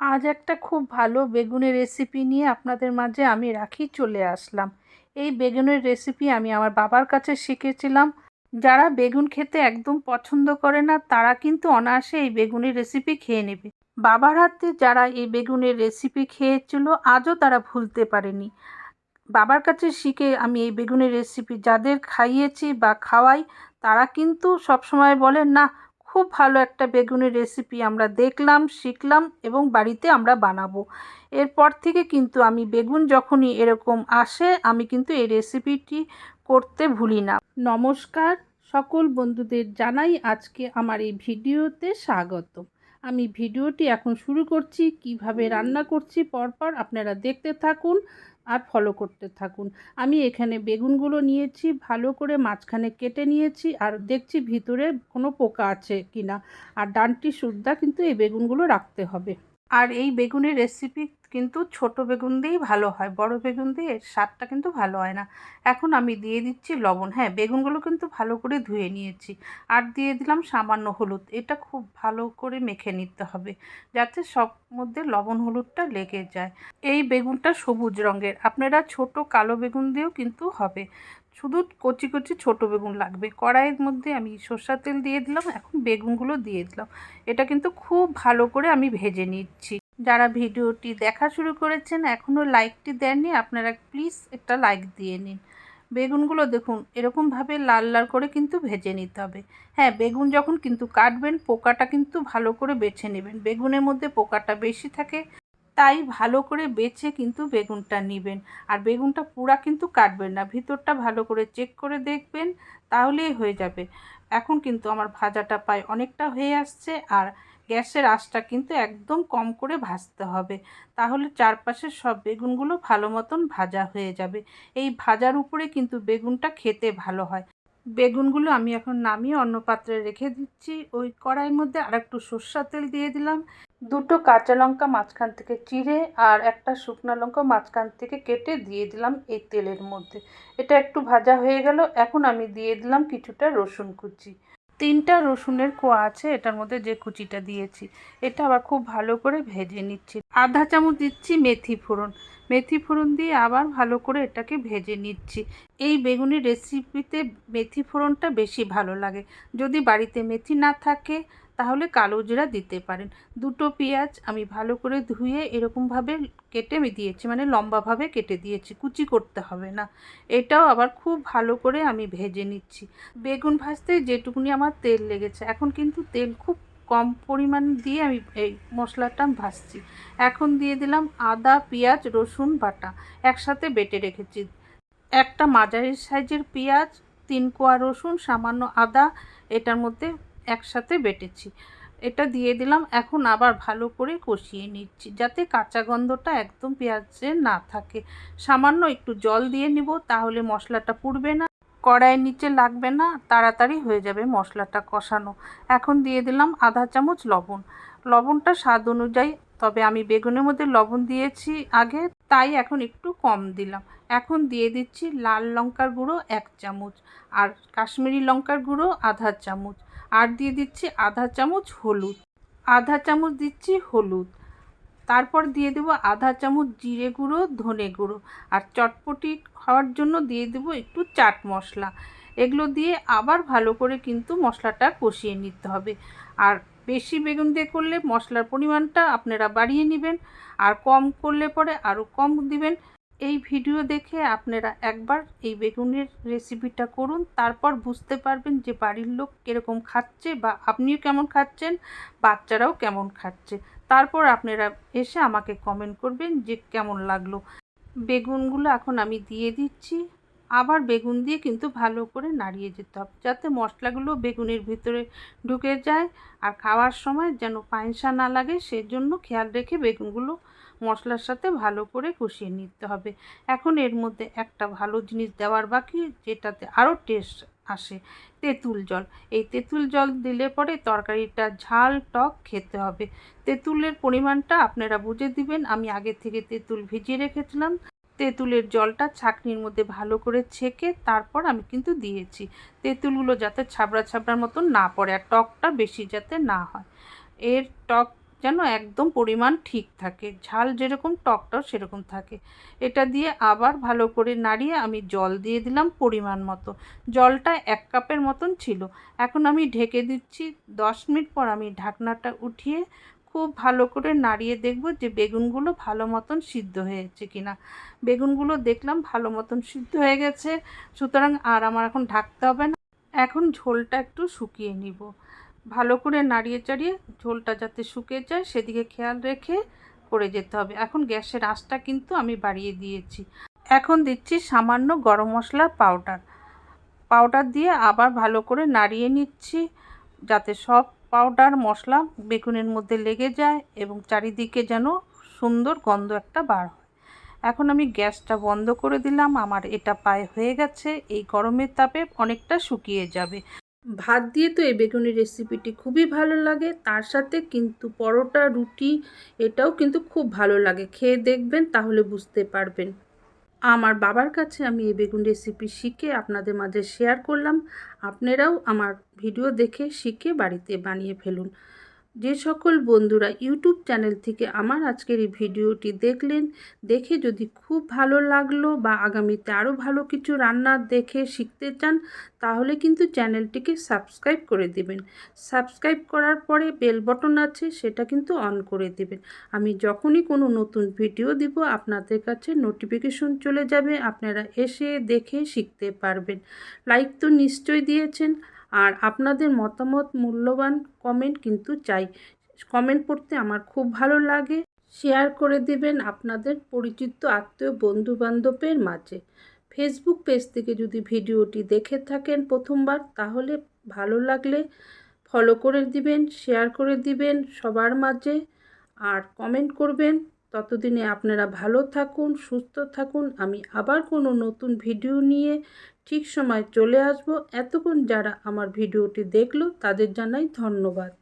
আজ একটা খুব ভালো বেগুনের রেসিপি নিয়ে আপনাদের মাঝে আমি রাখি, চলে আসলাম। এই বেগুনের রেসিপি আমি আমার বাবার কাছে শিখেছিলাম। যারা বেগুন খেতে একদম পছন্দ করে না, তারা কিন্তু অনায়াসে এই বেগুনের রেসিপি খেয়ে নেবে। বাবার হাতে যারা এই বেগুনের রেসিপি খেয়েছিল, আজও তারা ভুলতে পারেনি। বাবার কাছে শিখে আমি এই বেগুনের রেসিপি যাদের খাইয়েছি বা খাওয়াই, তারা কিন্তু সবসময় বলেন, না খুব ভালো একটা বেগুনের রেসিপি আমরা দেখলাম, শিখলাম এবং বাড়িতে আমরা বানাবো। এরপর থেকে কিন্তু আমি বেগুন যখনই এরকম আসে, আমি কিন্তু এই রেসিপিটি করতে ভুলি না। নমস্কার, সকল বন্ধুদের জানাই আজকে আমার এই ভিডিওতে স্বাগত। আমি ভিডিওটি এখন শুরু করছি, কীভাবে রান্না করছি, পরপর আপনারা দেখতে থাকুন। আর ফলো করতে থাকুন। আমি এখানে বেগুনগুলো নিয়েছি, ভালো করে মাঝখানে কেটে নিয়েছি আর দেখছি ভিতরে কোনো পোকা আছে কি না আর ডানটি সুদ্ধা, কিন্তু এই বেগুনগুলো রাখতে হবে। আর এই বেগুনের রেসিপি কিন্তু ছোট বেগুন দিয়েই ভালো হয়, বড় বেগুন দিয়ে স্বাদটা কিন্তু ভালো হয় না। এখন আমি দিয়ে দিচ্ছি লবণ। হ্যাঁ বেগুনগুলো কিন্তু ভালো করে ধুয়ে নিয়েছি। আর দিয়ে দিলাম সামান্য হলুদ। এটা খুব ভালো করে মেখে নিতে হবে, যাতে সব মধ্যে লবণ হলুদটা লেগে যায়। এই বেগুনটা সবুজ রঙের। আপনারা ছোট কালো বেগুন দিয়েও কিন্তু হবে। শুধু কচি কচি ছোট বেগুন লাগবে। কড়াইয়ের মধ্যে আমি সর্ষার তেল দিয়ে দিলাম, এখন বেগুনগুলো দিয়ে দিলাম। এটা কিন্তু খুব ভালো করে আমি ভেজে নিচ্ছি। যারা ভিডিওটি দেখা শুরু করেছেন এখনও লাইকটি দেননি, আপনারা প্লিজ একটা লাইক দিয়ে নিন। বেগুনগুলো দেখুন, এরকমভাবে লাল লাল করে কিন্তু ভেজে নিতে হবে। হ্যাঁ বেগুন যখন কিন্তু কাটবেন, পোকাটা কিন্তু ভালো করে বেছে নেবেন। বেগুনের মধ্যে পোকাটা বেশি থাকে, তাই ভালো করে বেছে কিন্তু বেগুনটা নেবেন। আর বেগুনটা পুরা কিন্তু কাটবেন না, ভিতরটা ভালো করে চেক করে দেখবেন, তাহলেই হয়ে যাবে। এখন কিন্তু আমার ভাজাটা প্রায় অনেকটা হয়ে আসছে, আর গ্যাসের আঁচটা কিন্তু একদম কম করে ভাজতে হবে। তাহলে চারপাশের সব বেগুনগুলো ভালো মতন ভাজা হয়ে যাবে। এই ভাজার উপরে কিন্তু বেগুনটা খেতে ভালো হয়। বেগুনগুলো আমি এখন নামিয়ে অন্য পাত্রে রেখে দিচ্ছি। ওই কড়াইয়ের মধ্যে আর একটু সর্ষা তেল দিয়ে দিলাম। দুটো কাঁচা লঙ্কা মাঝখান থেকে চিড়ে আর একটা শুকনো লঙ্কা মাঝখান থেকে কেটে দিয়ে দিলাম এই তেলের মধ্যে। এটা একটু ভাজা হয়ে গেল। এখন আমি দিয়ে দিলাম কিছুটা রসুন কুচি। তিনটা রসুনের কোয়া আছে, এটার মধ্যে যে কুচিটা দিয়েছি, এটা আবার খুব ভালো করে ভেজে নিচ্ছি। আধা চামচ দিচ্ছি মেথি ফোড়ন। মেথি ফোড়ন দিয়ে আবার ভালো করে এটাকে ভেজে নিচ্ছি। এই বেগুনি রেসিপিতে মেথি ফোড়নটা বেশি ভালো লাগে। যদি বাড়িতে মেথি না থাকে তাহলে কালো জিরা দিতে পারেন। দুটো পেঁয়াজ আমি ভালো করে ধুয়ে এরকমভাবে কেটে আমি দিয়েছি মানে লম্বাভাবে কেটে দিয়েছি, কুচি করতে হবে না। এটাও আবার খুব ভালো করে আমি ভেজে নিচ্ছি। বেগুন ভাজতে যেটুকুনি আমার তেল লেগেছে, এখন কিন্তু তেল খুব কম পরিমাণ দিয়ে আমি এই মশলাটা ভাজছি। এখন দিয়ে দিলাম আদা, পেঁয়াজ, রসুন বাটা একসাথে বেটে রেখেছি। একটা মাঝারি সাইজের পেঁয়াজ, তিন কোয়া রসুন, সামান্য আদা, এটার মধ্যে একসাথে বেটেছি। এটা দিয়ে দিলাম, এখন আবার ভালো করে কষিয়ে নিচ্ছি, যাতে কাঁচা গন্ধটা একদম পেঁয়াজে না থাকে। সামান্য একটু জল দিয়ে নিব, তাহলে মশলাটা পুড়বে না, কড়াইয়ের নিচে লাগবে না, তাড়াতাড়ি হয়ে যাবে মশলাটা কষানো। এখন দিয়ে দিলাম আধা চামচ লবণ। লবণটা স্বাদ অনুযায়ী, তবে আমি বেগুনের মধ্যে লবণ দিয়েছি আগে, তাই এখন একটু কম দিলাম। এখন দিয়ে দিচ্ছি লাল লঙ্কার গুঁড়ো এক চামচ, আর কাশ্মীরি লঙ্কার গুঁড়ো আধা চামচ। আর দিয়ে দিচ্ছি আধা চামচ হলুদ। আধা চামচ দিচ্ছি হলুদ। তারপর দিয়ে দেবো আধা চামচ জিরে গুঁড়ো, ধনে গুঁড়ো। আর চটপটি খাওয়ার জন্য দিয়ে দেবো একটু চাট মশলা। এগুলো দিয়ে আবার ভালো করে কিন্তু মশলাটা কষিয়ে নিতে হবে। আর বেশি বেগুন দিয়ে করলে মশলার পরিমাণটা আপনারা বাড়িয়ে নেবেন। আর কম করলে পরে আরও কম দিবেন। এই ভিডিও দেখে আপনারা একবার এই বেগুনের রেসিপিটা করুন, তারপর বুঝতে পারবেন যে বাড়ির লোক কীরকম খাচ্ছে বা আপনিও কেমন খাচ্ছেন, বাচ্চারাও কেমন খাচ্ছে। তারপর আপনারা এসে আমাকে কমেন্ট করবেন যে কেমন লাগল। বেগুনগুলো এখন আমি দিয়ে দিচ্ছি। আবার বেগুন দিয়ে কিন্তু ভালো করে নাড়িয়ে যেতে হবে, যাতে মশলাগুলো বেগুনের ভিতরে ঢুকে যায় আর খাওয়ার সময় যেন পায়েসা না লাগে, সেজন্য খেয়াল রেখে বেগুনগুলো মশলার সাথে ভালো করে কষিয়ে নিতে হবে। এখন এর মধ্যে একটা ভালো জিনিস দেওয়ার বাকি, যেটাতে আরও টেস্ট আসে, তেঁতুল জল। এই তেঁতুল জল দিলে পরে তরকারিটা ঝাল টক খেতে হবে। তেঁতুলের পরিমাণটা আপনারা বুঝে দিবেন। আমি আগে থেকে তেঁতুল ভিজিয়ে রেখেছিলাম। তেঁতুলের জলটা ছাঁকনির মধ্যে ভালো করে ছেঁকে তারপর আমি কিন্তু দিয়েছি। তেঁতুলগুলো যাতে ছাবড়া ছাবড়ার মতন না পড়ে আর টকটা বেশি যাতে না হয়। এর টক যেন একদম পরিমাণ ঠিক থাকে। ঝাল যেরকম টকটাও সেরকম থাকে। এটা দিয়ে আবার ভালো করে নাড়িয়ে আমি জল দিয়ে দিলাম পরিমাণ মতো। জলটা এক কাপের মতন ছিল। এখন আমি ঢেকে দিচ্ছি। দশ মিনিট পর আমি ঢাকনাটা উঠিয়ে খুব ভালো করে নাড়িয়ে দেখব যে বেগুনগুলো ভালো মতন সিদ্ধ হয়েছে কিনা। বেগুনগুলো দেখলাম ভালো মতন সিদ্ধ হয়ে গেছে, সুতরাং আর আমার এখন ঢাকতে হবে না। এখন ঝোলটা একটু শুকিয়ে নিব। ভালো করে নাড়িয়ে চাড়িয়ে ঝোলটা যাতে শুকিয়ে যায় সেদিকে খেয়াল রেখে করে যেতে হবে। এখন গ্যাসের আঁচটা কিন্তু আমি বাড়িয়ে দিয়েছি। এখন দিচ্ছি সামান্য গরম মশলা পাউডার। পাউডার দিয়ে আবার ভালো করে নাড়িয়ে নিচ্ছি যাতে সব পাউডার, মশলা, বেগুনের মধ্যে লেগে যায় এবং চারিদিকে যেন সুন্দর গন্ধ একটা বার হয়। এখন আমি গ্যাসটা বন্ধ করে দিলাম। আমার এটা পায়ে হয়ে গেছে। এই গরমের তাপে অনেকটা শুকিয়ে যাবে। ভাত দিয়ে তো এই বেগুনের রেসিপিটি খুবই ভালো লাগে। তার সাথে কিন্তু পরোটা, রুটি, এটাও কিন্তু খুব ভালো লাগে। খেয়ে দেখবেন, তাহলে বুঝতে পারবেন। আমার বাবার কাছে আমি এই বেগুন রেসিপি শিখে আপনাদের মাঝে শেয়ার করলাম। আপনারাও আমার ভিডিও দেখে শিখে বাড়িতে বানিয়ে ফেলুন। যে সকল বন্ধুরা ইউটিউব চ্যানেল থেকে আমার আজকের এই ভিডিওটি দেখলেন, দেখে যদি খুব ভালো লাগল বা আগামীতে আরও ভালো কিছু রান্না দেখে শিখতে চান, তাহলে কিন্তু চ্যানেলটিকে সাবস্ক্রাইব করে দেবেন। সাবস্ক্রাইব করার পরে বেল বটন আছে, সেটা কিন্তু অন করে দেবেন। আমি যখনই কোনো নতুন ভিডিও দিব, আপনাদের কাছে নোটিফিকেশন চলে যাবে, আপনারা এসে দেখে শিখতে পারবেন। লাইক তো নিশ্চয়ই দিয়েছেন। আর আপনাদের মতামত মূল্যবান কমেন্ট কিন্তু চাই। কমেন্ট পড়তে আমার খুব ভালো লাগে। শেয়ার করে দেবেন আপনাদের পরিচিত আত্মীয় বন্ধু বান্ধবের মাঝে। ফেসবুক পেজ থেকে যদি ভিডিওটি দেখে থাকেন প্রথমবার, তাহলে ভালো লাগলে ফলো করে দিবেন শেয়ার করে দিবেন সবার মাঝে। আর কমেন্ট করবেন, ততদিনে আপনারা ভালো থাকুন, সুস্থ থাকুন। আমি আবার কোনো নতুন ভিডিও নিয়ে ঠিক সময় চলে আসব। এতক্ষণ যারা আমার ভিডিওটি দেখল তাদের জানাই ধন্যবাদ।